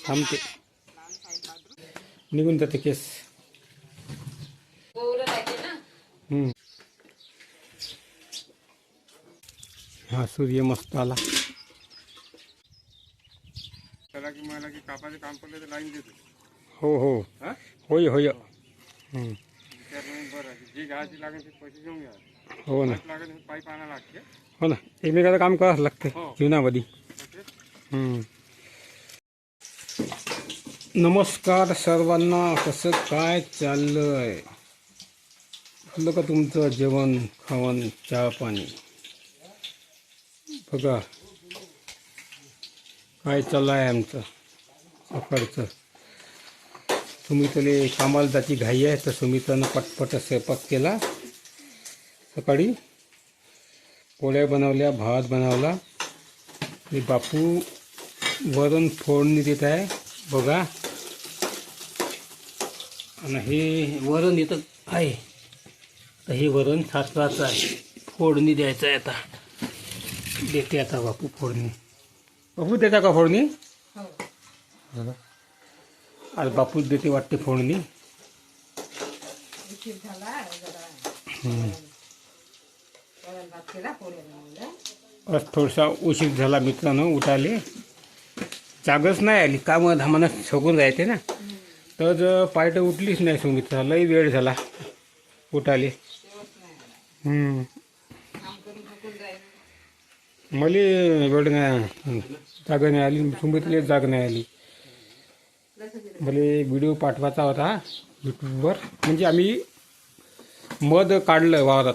थांबते. निघून जाते केस. हा सूर्य मस्त आला. त्याला की मला की कापाचे काम पडले तर लाईन देतो हो हो. हा होय होय. हम्म. त्यामुळे बरं जे घ्यायची लागेल ते पैसे घेऊन घ्या हो ना. लागेल पाईप आणा लागते हो ना. एकमेकाचं काम करावं लागते हो. जीवनामध्ये नमस्कार सर्वांना कसं काय चाललं आहे झालं का तुमचं जेवण खावण चहा पाणी. बघा. काय चाललं आहे आमचं? सकाळचं. सुमितले कामाला जायची घाई आहे तर सुमितानं पटपट स्वयंपाक केला. सकाळी पोळ्या बनवल्या भात बनवला. आणि बापू वरण फोडणी देत आहे. बघा. आणि हे वरण इथं आहे. तर हे वरण सासराचं आहे. फोडणी द्यायचं आहे आता. देते आता बापू फोडणी. बापू देता का फोडणी? हो. आज बापूच देते वाटते फोडणी. आज थोडासा उशीर झाला मित्रांनो उठाले. जागच नाही आली. कामं धामानं सगून राहते ना. तर पायट उठलीच नाही सुमित्रा लई वेळ झाला उठाली मला वेळ नाही जाग नाही आली सुमित्रेला जाग नाही आली. मला व्हिडिओ पाठवायचा होता यूट्यूबवर. म्हणजे आम्ही मध काढलं वावरात.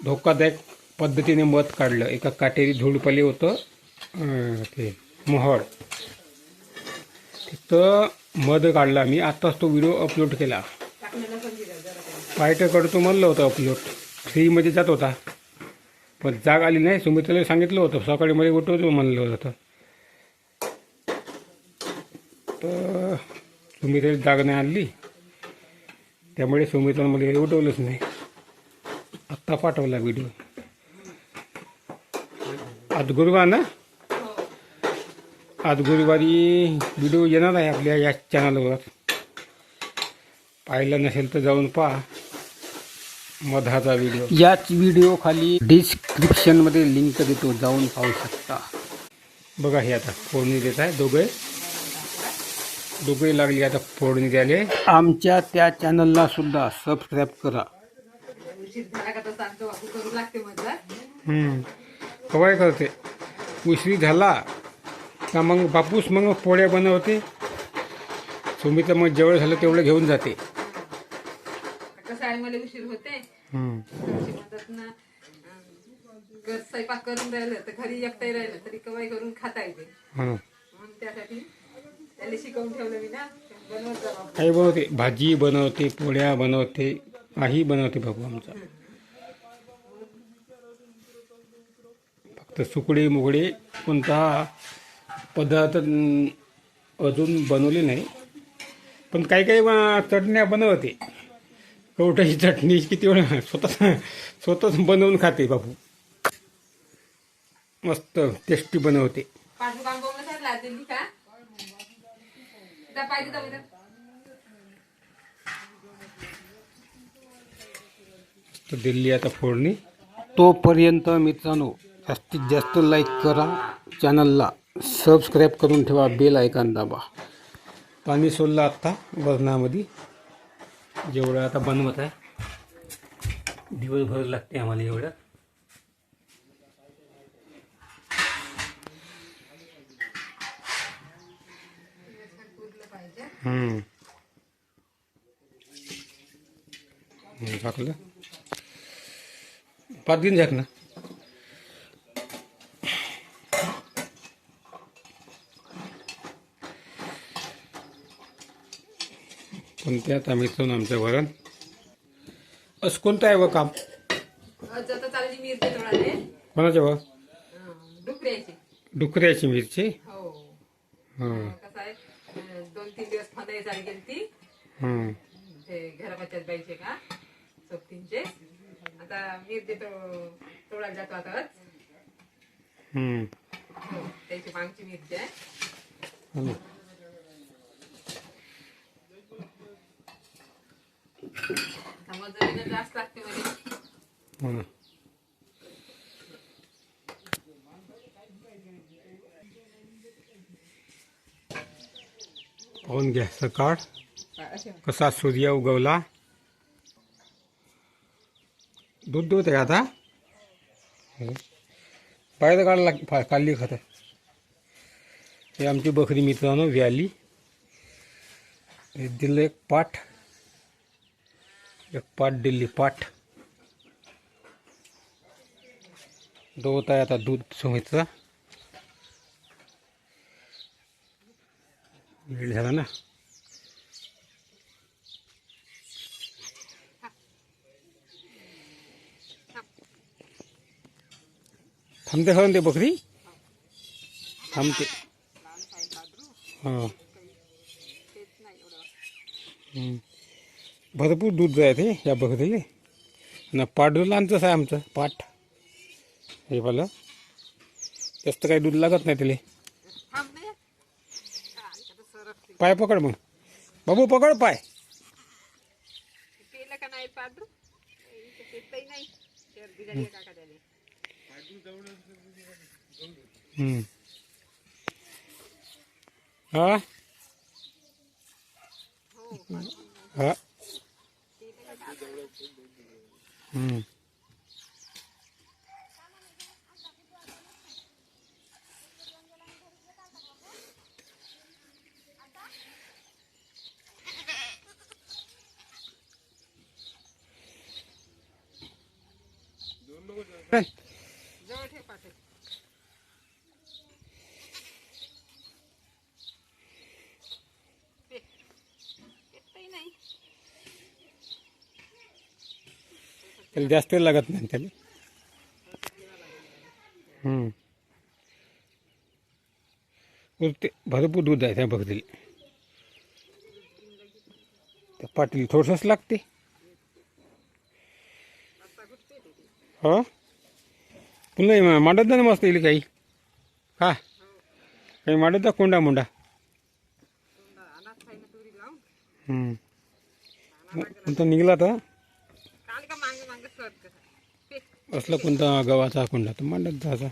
धोकादायक पद्धतीने मध काढलं. एका काटेरी धुळपले होतं ते मोहळ तिथं मध काढला. मी आत्ताच तो व्हिडिओ अपलोड केला. पायट्याकडं तो करतो म्हणलं होतं अपलोड फ्रीमध्ये जात होता. पण जाग आली नाही. सुमित्राला सांगितलं होतं. सकाळी मध्ये उठवतो म्हणलं होतं. तर सुमित्राला जाग नाही आणली त्यामुळे सुमित्रानं मला उठवलंच नाही. आत्ता पाठवला व्हिडिओ आज गुरुवार ना? आज गुरुवारी व्हिडिओ येणार आहे आपल्या या चॅनलवर पाहिलं नसेल तर जाऊन पहा. मधाचा व्हिडिओ याच व्हिडिओ खाली डिस्क्रिप्शनमध्ये लिंक देतो जाऊन पाहू शकता. बघा हे आता फोडणी देत आहे दोघे. दोघे लागली आता फोडणी द्यायला. आमच्या त्या चॅनलला सुद्धा सबस्क्राईब करा. कवाय करते. उशिरी झाला. का मग बापूस मग पोळ्या बनवते. सुमित्र मग जेवढं झालं तेवढं घेऊन जाते. कसं आहे मला उशीर होते. हम्म. घरचे म्हणतात ना अं, घर स्वयंपाक करून राहिलं तर घरी एकटाही राहिलं तरी कवाई करून खाता येते. म्हणून. त्यासाठी त्याला शिकवून ठेवलं मी ना बनवत जा बाबा. आई बनवते भाजी बनवते पोळ्या बनवते काही बनवते बाबू आमचा. फक्त सुकडे मुगडे कोणता पदार्थ अजून बनवले नाही. पण काही काही चटण्या बनवते. कवठाची चटणी किती वेळ स्वतः स्वतःच बनवून खाते बापू. मस्त टेस्टी बनवते. दिल्ली आता फोडणी. तोपर्यंत मित्रांनो जास्तीत जास्त लाईक करा चॅनलला सबस्क्राईब करून ठेवा बेल ऐकन दाबा. पाणी सोडलं आत्ता बरणामध्ये जेवढं आता बनवत आहे दिवसभर लागते आम्हाला एवढं. झाकलं. पाच दिन झाक ना पण ते आता मित्रांनो आमचं वरण. असं कोणतं आहे व काम? आज आता चालली मिरची तोडाले कोणाच्या व? डुकऱ्याची. मिरची? हो. हं, कसं आहे अं, दोन तीन दिवस फंदाई झाली गेली ती हं. ते घराबाच्यात बाईचे का सोबतींचे. आता मिरची तो तोडायला जातो आता. हं. हो त्याची मागची मिरची आहे. हो. पाहून घ्या सकाळ कसा सूर्य उगवला? दूध दूध आहे आता? हो. बाहेर काढला काढली खात हे आमची बकरी मित्रांनो व्याली. हे दिलं एक पाठ. एक पाठ दिली पाठ दोत आहे आता दूध सुमितचा. वेळ झाला ना? थांबते खरं ते बकरी? थांबते. हां. हम्म. भरपूर दूध आहे ते या बकरीले आणि पाडू लहानचंच आहे आमचं पाठ हे भलं जास्त काही दूध लागत नाही सरकते पाय पकड मग. बाबू पकड पाय. केलं का नाही पाडू पेटही नाही शर्दी झाली काका त्याने हम्म. हा हा हम्म. चल. जवळ ठेव पाठे पेटही नाही त्याला जास्त लागत नाही त्याला. ते भरपूर दूध आहे त्या बकरीला. त्या पाटील थोडंसंच लागते. हो? पुन्हा मांडत ना मस्त येईल काही? हा? काही मांडत जा कोंडा मुंडा? अनाथ हम्म. निघला आता काल का मांग मांग सर कसं पेट असला कोणता गव्हाचा कोंडा तर मांडत जायचा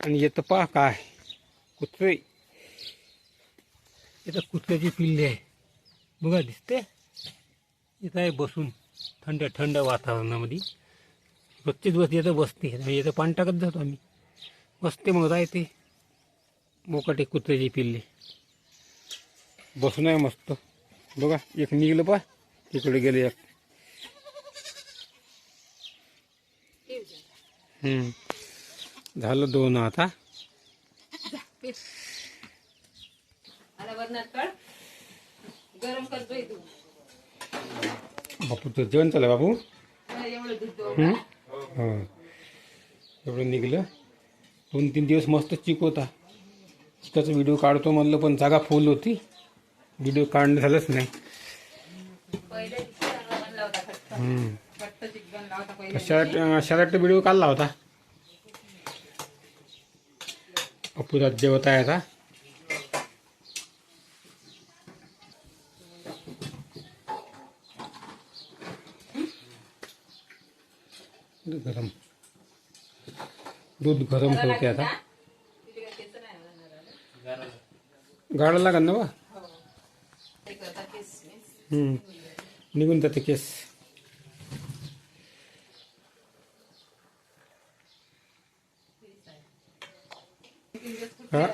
आणि येतं पहा काय कुत्रे. इथं कुत्र्याची पिल्ली आहे. बघा दिसते इथं आहे बसून थंड थंड वातावरणामध्ये. रोजची दिवस येतं बसते. येतं पाणी टाकत जातो आम्ही. बसते मग राहते मोकाटे कुत्र्याची पिल्ली. बसून आहे मस्त. बघा एक निघलं पा तिकडे गेले एक. झालं दोन आता. गरम बापू तुझं जेवण चाललं बाबू एवढं हो. एवढं निघलं. दोन तीन दिवस मस्त चिक होता. चिकाचा व्हिडिओ काढतो म्हणलं पण जागा फुल होती. व्हिडिओ काढणं झालंच नाही. शर्ट शर्ट व्हिडिओ काढला होता. अपुरात जेवत आहे आता गरम. दूध गरम ठेवते आता तिथे काय केस नाही होणार ना? गाडा लागेल ना बा हो. निघून जाते केस. हा?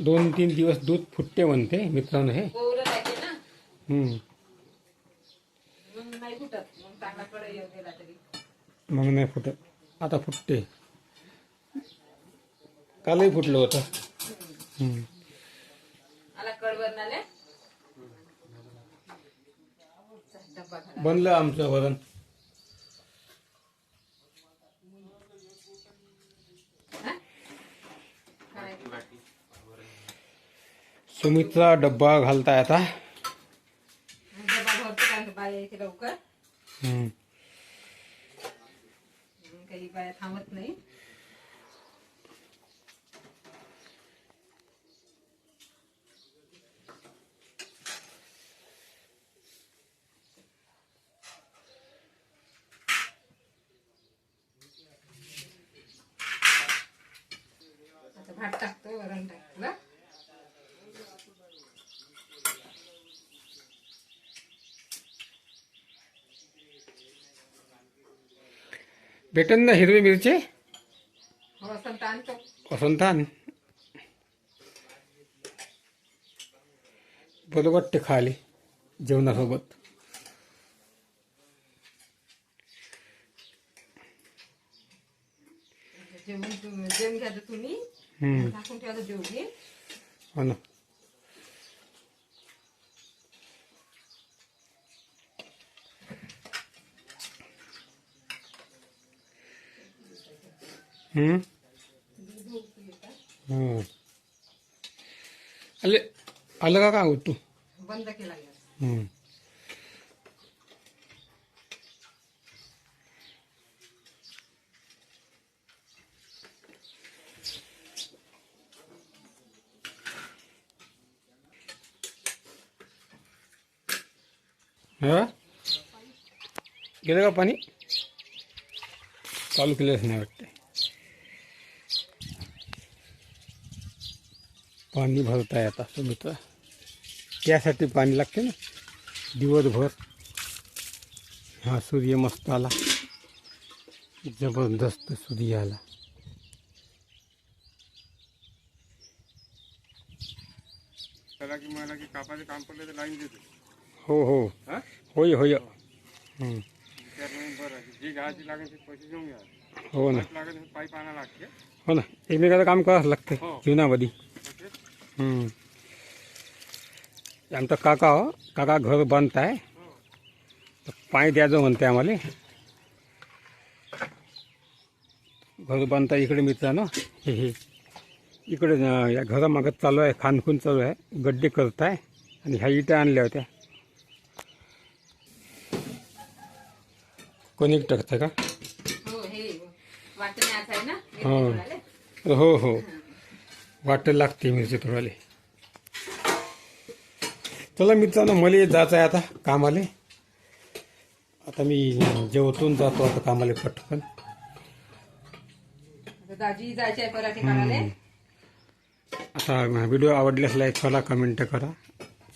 दोन तीन दिवस दूध फुटते म्हणते मित्रांनो हे. मग नाही फुटत. आता फुटते. कालही फुटलं होतं. बनलं आमचं वरण? सुमितचा डब्बा घालताय आता. भात टाकतोय वरण टाकलं भेटन ना हिरवी मिरची? हो आणतो. वसंत आण. बरोबर ते खाली जेवणासोबत. जेवण जेवण घ्या तुम्ही. टाकून ठेवा जेवू घे हो ना. आले का का तू बंद केला हा? का पाणी चालू केलंच नाही वाटते पाणी भरत आहे आता सुमित्रा त्यासाठी पाणी लागते ना, दिवसभर। हा, सूर्य मस्त आला। ज़बरदस्त सूर्य आला। की मला की कापाचे काम पडले तर लाईन देतो हो हो. हा? होय होय. हो. ना. हो ना. एकमेकाचं काम करावंच लागतं हो. जीवनामध्ये. आमचा काका हो काका घर बांधत आहे. तर पाणी द्यायचं म्हणते आम्हाला. घर बांधता इकडे मिळतं ना हे हे. इकडे या घरामागत चालू आहे खानखून चालू आहे. गड्डे करत आहे आणि ह्या इटा आणल्या होत्या. कोणी टाकतं का? हो हे हो. हो. हो लागते मिरची थोडाले. चला मित्रांनो मला जायचं आहे आता कामाले. आता मी जेवतून जातो आता कामाले पटकन. आता व्हिडिओ आवडल्यास लाईक करा कमेंट करा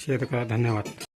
शेअर करा. धन्यवाद.